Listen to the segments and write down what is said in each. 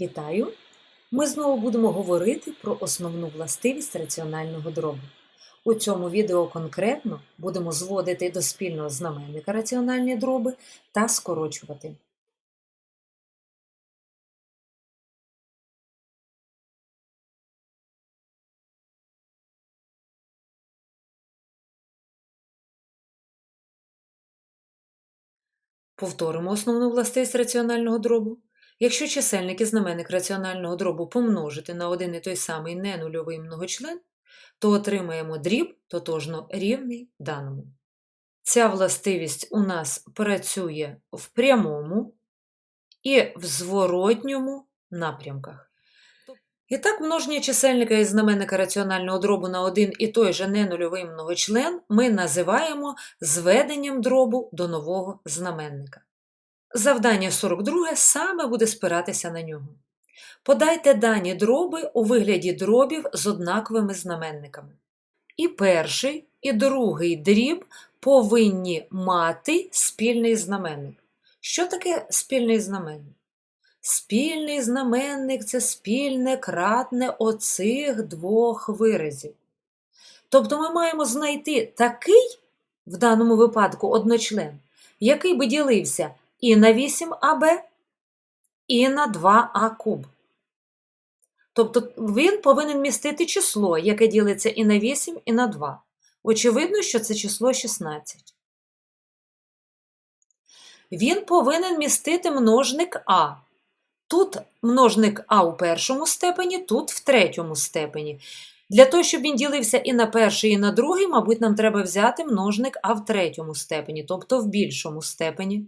Вітаю! Ми знову будемо говорити про основну властивість раціонального дробу. У цьому відео конкретно будемо зводити до спільного знаменника раціональні дроби та скорочувати. Повторимо основну властивість раціонального дробу. Якщо чисельник і знаменник раціонального дробу помножити на один і той самий ненульовий многочлен, то отримаємо дріб тотожно рівний даному. Ця властивість у нас працює в прямому і в зворотньому напрямках. І так, множення чисельника і знаменника раціонального дробу на один і той же ненульовий многочлен ми називаємо зведенням дробу до нового знаменника. Завдання 42 саме буде спиратися на нього. Подайте дані дроби у вигляді дробів з однаковими знаменниками. І перший, і другий дріб повинні мати спільний знаменник. Що таке спільний знаменник? Спільний знаменник це спільне кратне оцих двох виразів. Тобто ми маємо знайти такий, в даному випадку, одночлен, який би ділився і на 8АБ, і на 2А куб. Тобто він повинен містити число, яке ділиться і на 8, і на 2. Очевидно, що це число 16. Він повинен містити множник А. Тут множник А у першому степені, тут в третьому степені. Для того, щоб він ділився і на перший, і на другий, мабуть, нам треба взяти множник А в третьому степені, тобто в більшому степені.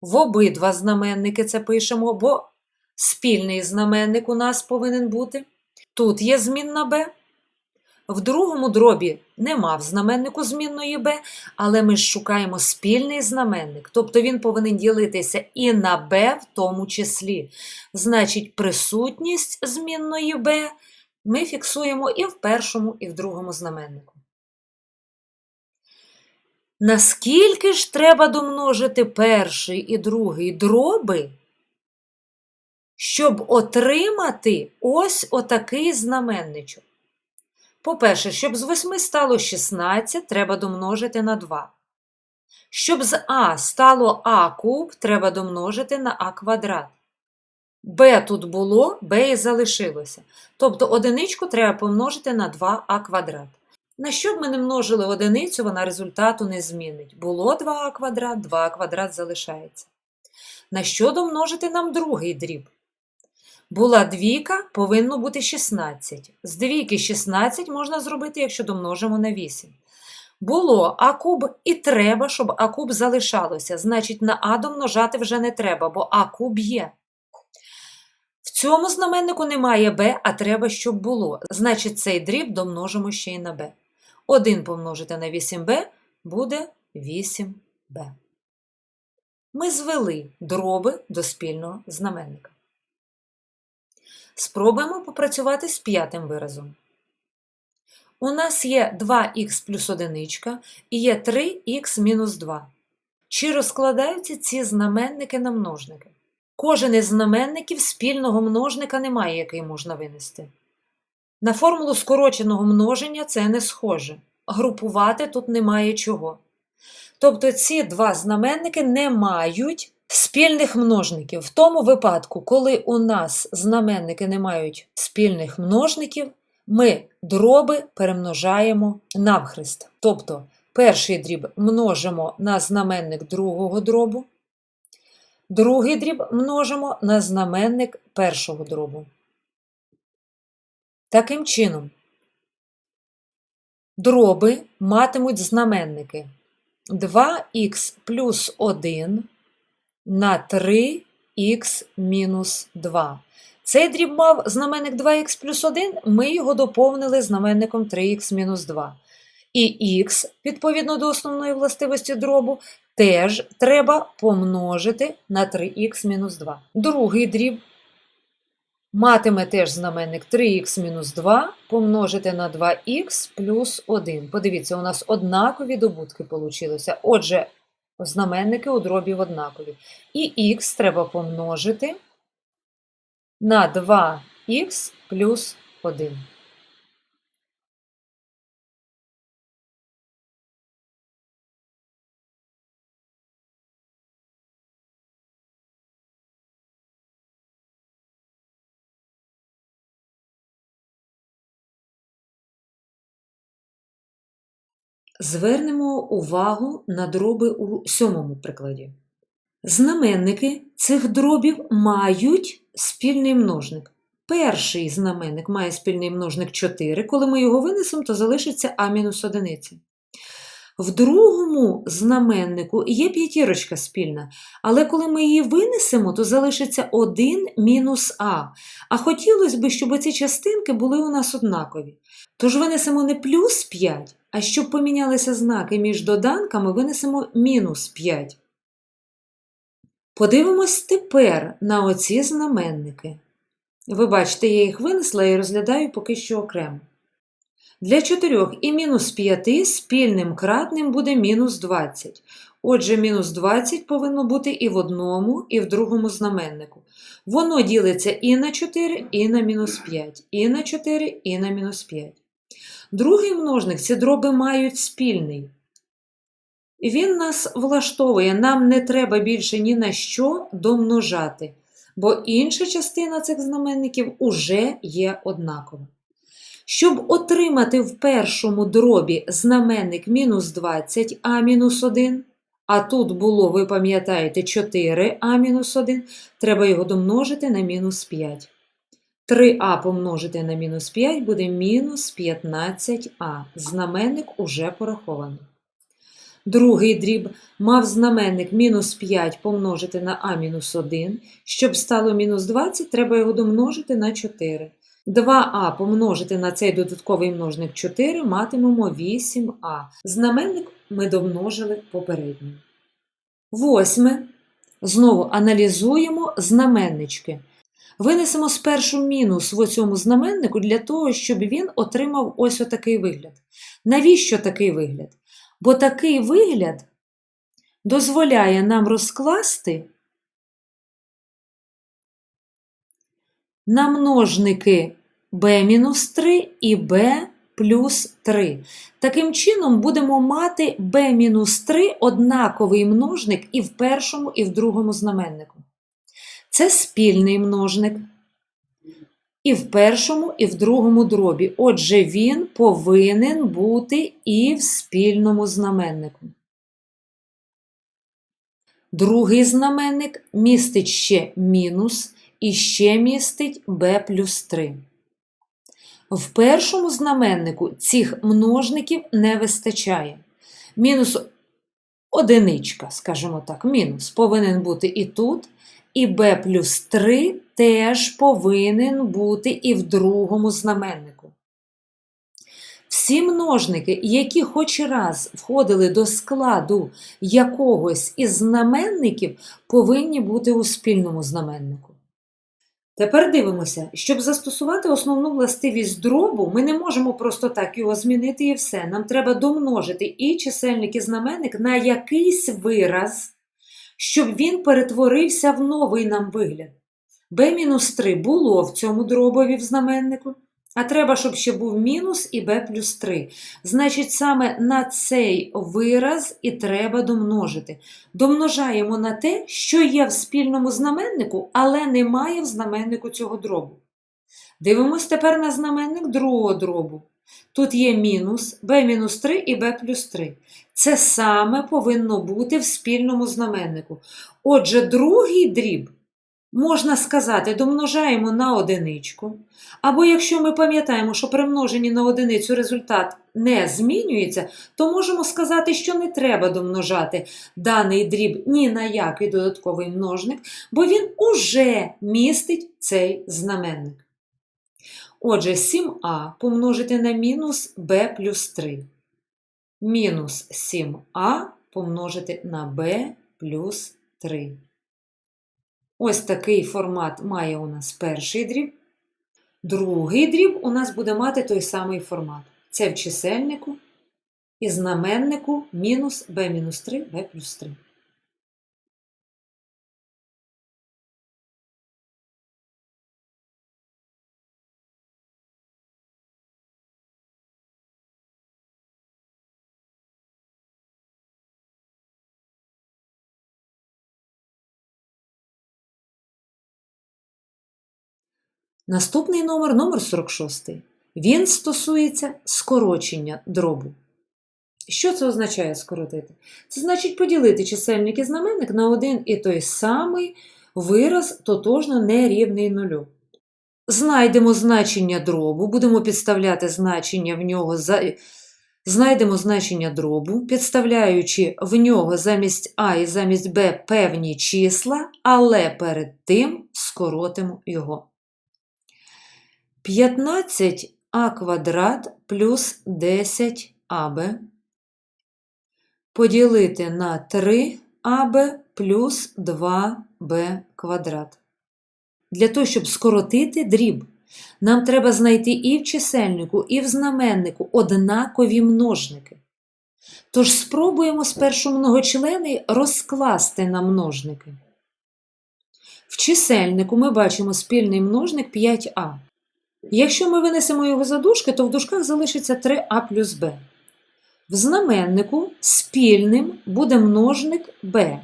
В обидва знаменники це пишемо, бо спільний знаменник у нас повинен бути. Тут є змінна b. В другому дробі нема в знаменнику змінної b, але ми ж шукаємо спільний знаменник, тобто він повинен ділитися і на b в тому числі. Значить, присутність змінної b ми фіксуємо і в першому, і в другому знаменнику. Наскільки ж треба домножити перший і другий дроби, щоб отримати ось отакий знаменничок? По-перше, щоб з 8 стало 16, треба домножити на 2. Щоб з А стало А куб, треба домножити на А квадрат. Б тут було, Б і залишилося. Тобто одиничку треба помножити на 2а квадрат. На що б ми не множили одиницю, вона результату не змінить. Було 2а квадрат, 2а квадрат залишається. На що домножити нам другий дріб? Була двійка, повинно бути 16. З двійки 16 можна зробити, якщо домножимо на 8. Було а куб і треба, щоб а куб залишалося. Значить, на а домножати вже не треба, бо а куб є. В цьому знаменнику немає b, а треба, щоб було. Значить, цей дріб домножимо ще й на b. 1 помножити на 8b буде 8b. Ми звели дроби до спільного знаменника. Спробуємо попрацювати з п'ятим виразом. У нас є 2х плюс 1 і є 3х мінус 2. Чи розкладаються ці знаменники на множники? Кожен із знаменників спільного множника немає, який можна винести. На формулу скороченого множення це не схоже. Групувати тут немає чого. Тобто ці два знаменники не мають спільних множників. В тому випадку, коли у нас знаменники не мають спільних множників, ми дроби перемножаємо навхрест. Тобто перший дріб множимо на знаменник другого дробу, другий дріб множимо на знаменник першого дробу. Таким чином, дроби матимуть знаменники 2х плюс 1 на 3х мінус 2. Цей дріб мав знаменник 2х плюс 1, ми його доповнили знаменником 3х мінус 2. І х, відповідно до основної властивості дробу, теж треба помножити на 3х мінус 2. Другий дріб матиме теж знаменник 3х-2 помножити на 2х плюс 1. Подивіться, у нас однакові добутки получилися. Отже, знаменники у дробів однакові. І х треба помножити на 2х плюс 1. Звернемо увагу на дроби у сьомому прикладі. Знаменники цих дробів мають спільний множник. Перший знаменник має спільний множник 4. Коли ми його винесемо, то залишиться А-1. В другому знаменнику є п'ятірочка спільна, але коли ми її винесемо, то залишиться 1 мінус А. А хотілося б, щоб ці частинки були у нас однакові. Тож винесемо не плюс 5, а щоб помінялися знаки між доданками, винесемо мінус 5. Подивимось тепер на оці знаменники. Ви бачите, я їх винесла і розглядаю поки що окремо. Для 4 і мінус 5 спільним кратним буде мінус 20. Отже, мінус 20 повинно бути і в одному, і в другому знаменнику. Воно ділиться і на 4, і на мінус 5, і на 4, і на мінус 5. Другий множник ці дроби мають спільний. Він нас влаштовує, нам не треба більше ні на що домножати, бо інша частина цих знаменників уже є однакова. Щоб отримати в першому дробі знаменник мінус 20 а мінус 1, а тут було, ви пам'ятаєте, 4 а мінус 1, треба його домножити на мінус 5. 3а помножити на мінус 5 буде мінус 15а. Знаменник уже пораховано. Другий дріб мав знаменник мінус 5 помножити на а мінус 1. Щоб стало мінус 20, треба його домножити на 4. 2а помножити на цей додатковий множник 4 матимемо 8а. Знаменник ми домножили попередньо. Восьме. Знову аналізуємо знаменнички. Винесемо спершу мінус в цьому знаменнику для того, щоб він отримав ось отакий вигляд. Навіщо такий вигляд? Бо такий вигляд дозволяє нам розкласти на множники b-3 і b плюс 3. Таким чином, будемо мати b-3 однаковий множник і в першому, і в другому знаменнику. Це спільний множник. І в першому, і в другому дробі. Отже, він повинен бути і в спільному знаменнику. Другий знаменник містить ще мінус і ще містить b плюс 3. В першому знаменнику цих множників не вистачає. Мінус одиничка, скажімо так, мінус повинен бути і тут, і b плюс 3 теж повинен бути і в другому знаменнику. Всі множники, які хоч раз входили до складу якогось із знаменників, повинні бути у спільному знаменнику. Тепер дивимося, щоб застосувати основну властивість дробу, ми не можемо просто так його змінити і все. Нам треба домножити і чисельник і знаменник на якийсь вираз, щоб він перетворився в новий нам вигляд. b-3 було в цьому дробові в знаменнику, а треба, щоб ще був мінус і b плюс 3. Значить, саме на цей вираз і треба домножити. Домножаємо на те, що є в спільному знаменнику, але немає в знаменнику цього дробу. Дивимось тепер на знаменник другого дробу. Тут є мінус b-3 і b плюс 3. Це саме повинно бути в спільному знаменнику. Отже, другий дріб, можна сказати, домножаємо на одиничку. Або якщо ми пам'ятаємо, що при множенні на одиницю результат не змінюється, то можемо сказати, що не треба домножати даний дріб ні на який додатковий множник, бо він уже містить цей знаменник. Отже, 7а помножити на мінус b плюс 3. Мінус 7а помножити на b плюс 3. Ось такий формат має у нас перший дріб. Другий дріб у нас буде мати той самий формат. Це в чисельнику і знаменнику мінус b-3, b плюс 3. Наступний номер номер 46. Він стосується скорочення дробу. Що це означає скоротити? Це значить поділити чисельник і знаменник на один і той самий вираз тотожно нерівний нулю. Знайдемо значення дробу, будемо підставляти значення в нього за. Знайдемо значення дробу, підставляючи в нього замість А і замість Б певні числа, але перед тим скоротимо його. 15а квадрат плюс 10аб поділити на 3аб плюс 2b квадрат. Для того, щоб скоротити дріб, нам треба знайти і в чисельнику, і в знаменнику однакові множники. Тож спробуємо спершу многочлени розкласти на множники. В чисельнику ми бачимо спільний множник 5а. Якщо ми винесемо його за дужки, то в дужках залишиться 3а плюс b. В знаменнику спільним буде множник b.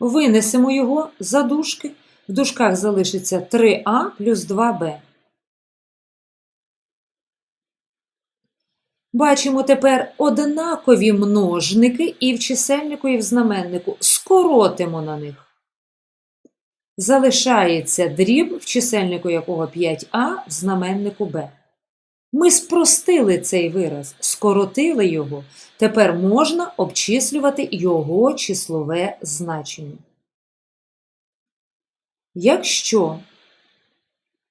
Винесемо його за дужки, в дужках залишиться 3а плюс 2b. Бачимо тепер однакові множники і в чисельнику, і в знаменнику. Скоротимо на них. Залишається дріб, в чисельнику якого 5а, в знаменнику b. Ми спростили цей вираз, скоротили його. Тепер можна обчислювати його числове значення. Якщо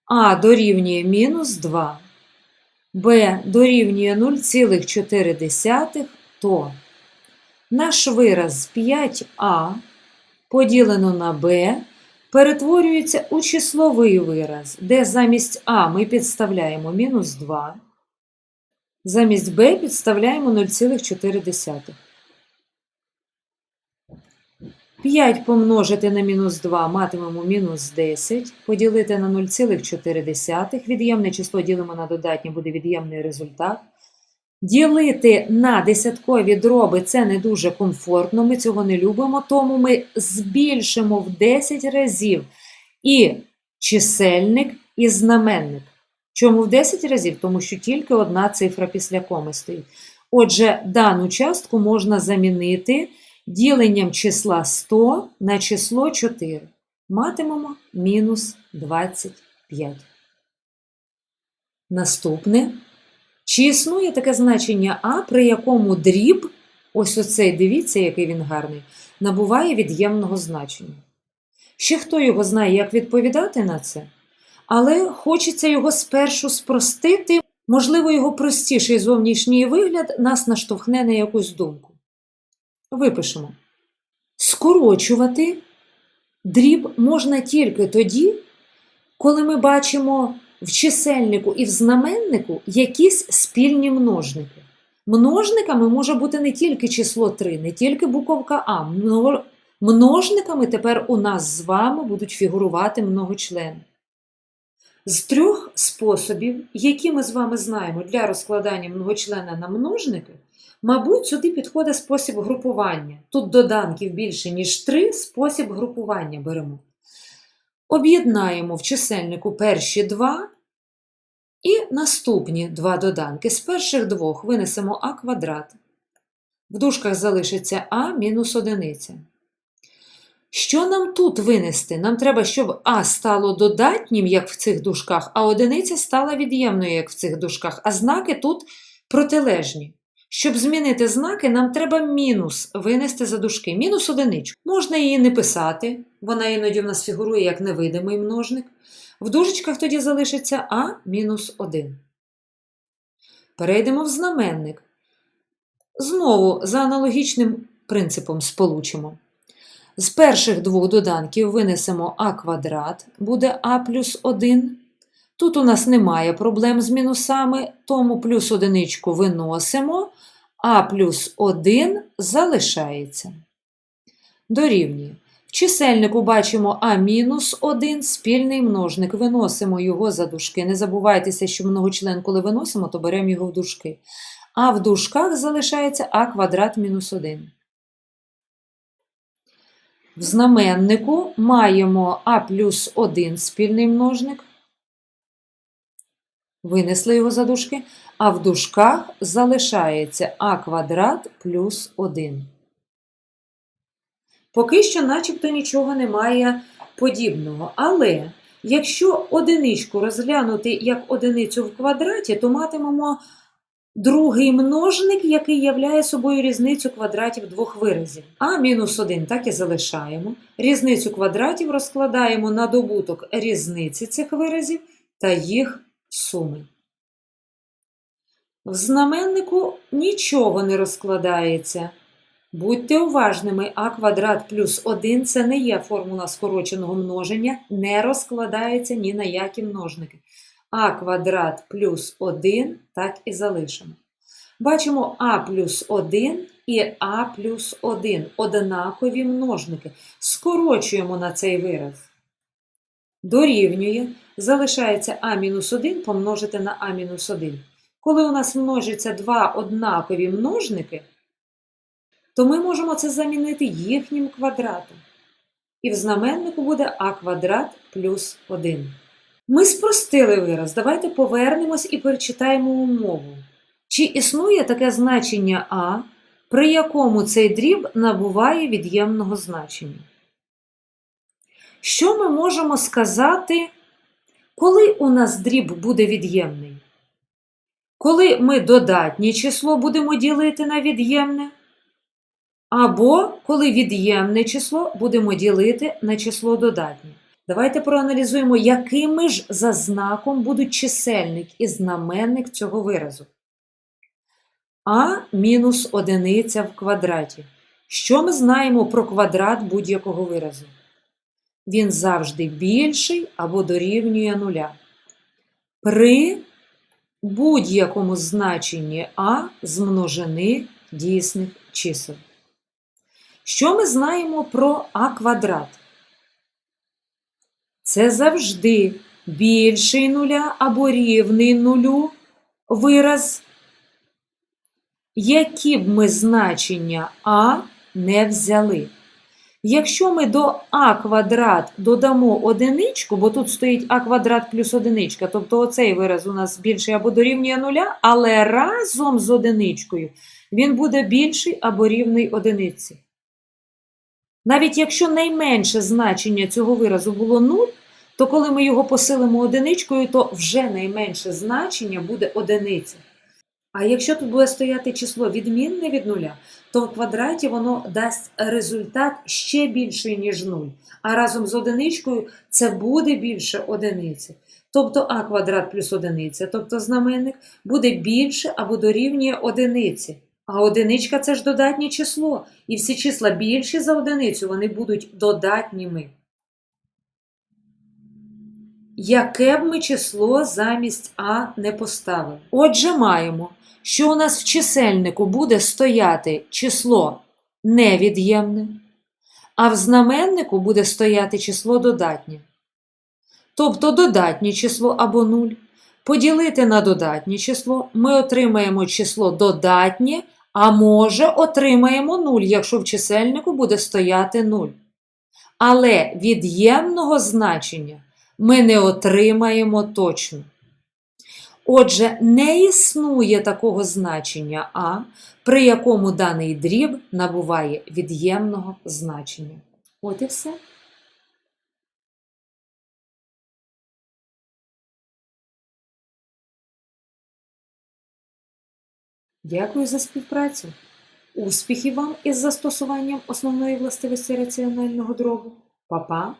а дорівнює мінус 2, b дорівнює 0,4, то наш вираз 5а поділено на b перетворюється у числовий вираз, де замість а ми підставляємо мінус 2, замість b підставляємо 0,4. 5 помножити на мінус 2 матимемо мінус 10, поділити на 0,4. Від'ємне число ділимо на додатнє, буде від'ємний результат. Ділити на десяткові дроби це не дуже комфортно, ми цього не любимо, тому ми збільшимо в 10 разів і чисельник, і знаменник. Чому в 10 разів? Тому що тільки одна цифра після коми стоїть. Отже, дану частку можна замінити діленням числа 100 на число 4. Матимемо мінус 25. Наступне. Чи існує таке значення А, при якому дріб, ось оцей, дивіться, який він гарний, набуває від'ємного значення? Ще хто його знає, як відповідати на це? Але хочеться його спершу спростити, можливо, його простіший зовнішній вигляд нас наштовхне на якусь думку. Випишемо. Скорочувати дріб можна тільки тоді, коли ми бачимо в чисельнику і в знаменнику якісь спільні множники. Множниками може бути не тільки число 3, не тільки буковка А. Множниками тепер у нас з вами будуть фігурувати многочлени. З трьох способів, які ми з вами знаємо для розкладання многочлена на множники, мабуть, сюди підходить спосіб групування. Тут доданків більше, ніж три, спосіб групування беремо. Об'єднаємо в чисельнику перші два і наступні два доданки. З перших двох винесемо а квадрат. В дужках залишиться а мінус одиниця. Що нам тут винести? Нам треба, щоб а стало додатнім, як в цих дужках, а одиниця стала від'ємною, як в цих дужках, а знаки тут протилежні. Щоб змінити знаки, нам треба мінус винести за дужки. Мінус одиничку. Можна її не писати, вона іноді в нас фігурує як невидимий множник. В дужечках тоді залишиться А мінус 1. Перейдемо в знаменник. Знову за аналогічним принципом сполучимо. З перших двох доданків винесемо а квадрат, буде а плюс 1. Тут у нас немає проблем з мінусами, тому плюс одиничку виносимо, а плюс 1 залишається. Дорівнює. В чисельнику бачимо а мінус 1 спільний множник. Виносимо його за дужки. Не забувайтеся, що многочлен, коли виносимо, то беремо його в дужки. А в дужках залишається а квадрат мінус 1. В знаменнику маємо а плюс 1 спільний множник. Винесли його за дужки, а в дужках залишається а квадрат плюс 1. Поки що начебто нічого немає подібного. Але якщо одиничку розглянути як одиницю в квадраті, то матимемо другий множник, який являє собою різницю квадратів двох виразів. А мінус 1 так і залишаємо. Різницю квадратів розкладаємо на добуток різниці цих виразів та їх суми. В знаменнику нічого не розкладається. Будьте уважними, а квадрат плюс 1 це не є формула скороченого множення, не розкладається ні на які множники. А квадрат плюс 1 так і залишимо. Бачимо а плюс 1 і а плюс 1 однакові множники. Скорочуємо на цей вираз. Дорівнює, залишається А-1 помножити на А-1. Коли у нас множаться два однакові множники, то ми можемо це замінити їхнім квадратом. І в знаменнику буде а квадрат плюс 1. Ми спростили вираз. Давайте повернемось і перечитаємо умову. Чи існує таке значення а, при якому цей дріб набуває від'ємного значення? Що ми можемо сказати, коли у нас дріб буде від'ємний? Коли ми додатнє число будемо ділити на від'ємне, або коли від'ємне число будемо ділити на число додатнє. Давайте проаналізуємо, якими ж за знаком будуть чисельник і знаменник цього виразу. А мінус одиниця в квадраті. Що ми знаємо про квадрат будь-якого виразу? Він завжди більший або дорівнює нуля. При будь-якому значенні А з множини дійсних чисел. Що ми знаємо про А квадрат? Це завжди більший нуля або рівний нулю вираз, які б ми значення А не взяли. Якщо ми до а квадрат додамо одиничку, бо тут стоїть а квадрат плюс одиничка, тобто оцей вираз у нас більший або дорівнює нуля, але разом з одиничкою він буде більший або рівний одиниці. Навіть якщо найменше значення цього виразу було 0, то коли ми його посилимо одиничкою, то вже найменше значення буде одиниця. А якщо тут буде стояти число відмінне від нуля, то в квадраті воно дасть результат ще більший, ніж 0. А разом з одиничкою це буде більше одиниці. Тобто а квадрат плюс одиниця, тобто знаменник, буде більше або дорівнює одиниці. А одиничка це ж додатнє число. І всі числа більші за одиницю, вони будуть додатніми. Яке б ми число замість А не поставили? Отже, маємо, що у нас в чисельнику буде стояти число невід'ємне, а в знаменнику буде стояти число додатнє. Тобто додатнє число або 0. Поділити на додатнє число ми отримаємо число додатнє, а може отримаємо 0, якщо в чисельнику буде стояти 0. Але від'ємного значення ми не отримаємо точно. Отже, не існує такого значення А, при якому даний дріб набуває від'ємного значення. От і все. Дякую за співпрацю. Успіхів вам із застосуванням основної властивості раціонального дробу. Па-па!